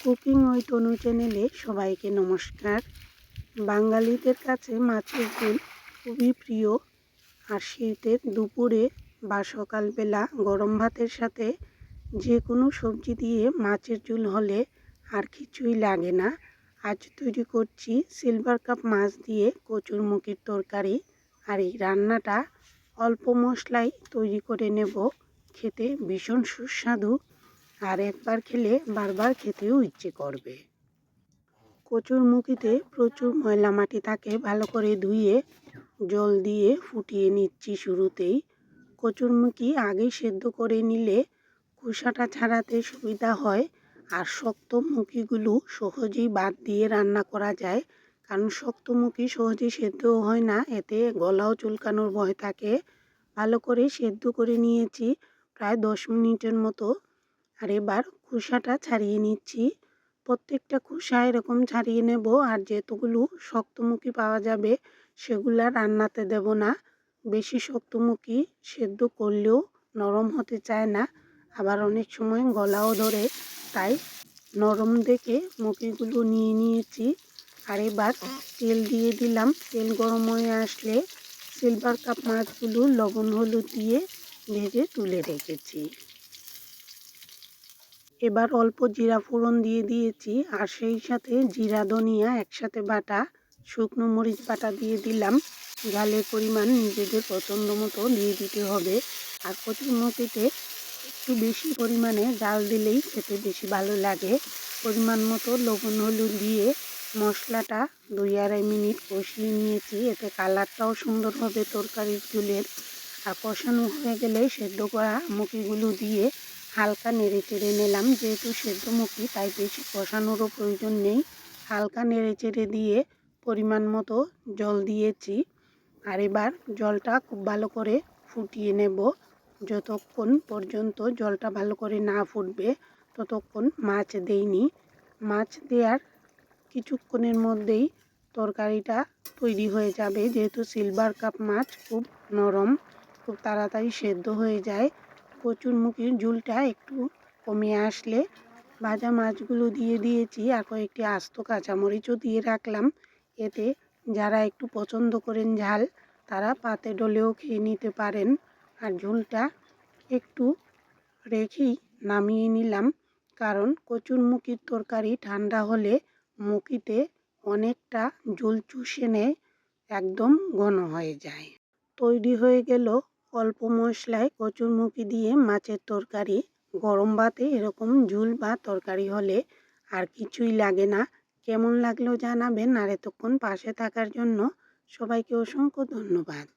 Cooking ওই তনু চ্যানেলে সবাইকে নমস্কার। বাঙালিদের কাছে মাছের ঝোল খুবই প্রিয়। আর শীতের দুপুরে বা সকালবেলা গরম ভাতের সাথে যে কোনো সবজি দিয়ে মাছের ঝোল হলে আর কিছুই লাগে না। আজ তৈরি করছি সিলভার কাপ মাছ দিয়ে কচুরমুখির তরকারি। আর এই রান্নাটা অল্প মশলায় তৈরি করে নেব। খেতে ভীষণ সুস্বাদু। আর একবার খেলে বারবার খেতেও ইচ্ছে করবে। কচুরমুখিতে প্রচুর ময়লা মাটি থাকে, ভালো করে ধুয়ে জল দিয়ে ফুটিয়ে নিচ্ছি শুরুতেই। কচুরমুখি আগেই সেদ্ধ করে নিলে খোসাটা ছাড়াতে সুবিধা হয় আর শক্ত মুখিগুলো সহজেই বাদ দিয়ে রান্না করা যায়। কারণ শক্ত মুখি সহজেই সেদ্ধও হয় না, এতে গলাও চুলকানোর ভয় থাকে। ভালো করে সেদ্ধ করে নিয়েছি, প্রায় দশ মিনিটের মতো। আর এবার খোসাটা ছাড়িয়ে নিচ্ছি। প্রত্যেকটা খোসা এরকম ছাড়িয়ে নেব আর যেতগুলো শক্তমুখী পাওয়া যাবে সেগুলা রান্নাতে দেব না। বেশি শক্তমুখী সেদ্ধ করলেও নরম হতে চায় না। আবার অনেক সময় গলাও ধরে, তাই নরম দেখে মুখিগুলো নিয়ে নিয়েছি। আর এবার তেল দিয়ে দিলাম। তেল গরম হয়ে আসলে সিলভার কাপ মাছগুলো লবণ হলুদ দিয়ে ভেজে তুলে রেখেছি। এবার অল্প জিরা ফোড়ন দিয়ে দিয়েছি আর সেই সাথে জিরা, ধনিয়া একসাথে বাটা, শুকনো মরিচ বাটা দিয়ে দিলাম। ঝালের পরিমাণ নিজেদের পছন্দ মতো দিয়ে দিতে হবে। আর কচুরমুখিতে একটু বেশি পরিমাণে জাল দিলেই খেতে বেশি ভালো লাগে। পরিমাণ মতো লবণ, হলুদ দিয়ে মশলাটা দুই আড়াই মিনিট কষিয়ে নিয়েছি। এতে কালারটাও সুন্দর হবে তরকারির চুলের। আর কষানো হয়ে গেলে সেদ্ধ করা মুখিগুলো দিয়ে হালকা নেড়ে চেড়ে নিলাম, যেহেতু সেদ্ধমুখী তাই বেশি কষানোরও প্রয়োজন নেই। হালকা নেড়ে চেড়ে দিয়ে পরিমাণ মতো জল দিয়েছি। আর এবার জলটা খুব ভালো করে ফুটিয়ে নেব। যতক্ষণ পর্যন্ত জলটা ভালো করে না ফুটবে, ততক্ষণ মাছ দেইনি। মাছ দেওয়ার কিছুক্ষণের মধ্যেই তরকারিটা তৈরি হয়ে যাবে, যেহেতু সিলভার কাপ মাছ খুব নরম, খুব তাড়াতাড়ি সেদ্ধ হয়ে যায়। কচুরমুখির ঝুলটা একটু কমে আসলে ভাজা মাছগুলো দিয়ে দিয়েছি আর কয়েকটি আস্ত কাঁচামরিচও দিয়ে রাখলাম। এতে যারা একটু পছন্দ করেন ঝাল, তারা পাতে ডলেও খেয়ে নিতে পারেন। আর ঝোলটা একটু রেখেই নামিয়ে নিলাম, কারণ কচুর কচুরমুখির তরকারি ঠান্ডা হলে মুখিতে অনেকটা ঝোল চুষে নেয়, একদম ঘন হয়ে যায়। তৈরি হয়ে গেল অল্প মশলায় কচুরমুখি দিয়ে মাছের তরকারি, গরম ভাতে এরকম ঝুল বা তরকারি হলে আর কিছুই লাগে না। কেমন লাগল জানাবেন আর এতক্ষণ পাশে থাকার জন্য সবাইকে অসংখ্য ধন্যবাদ।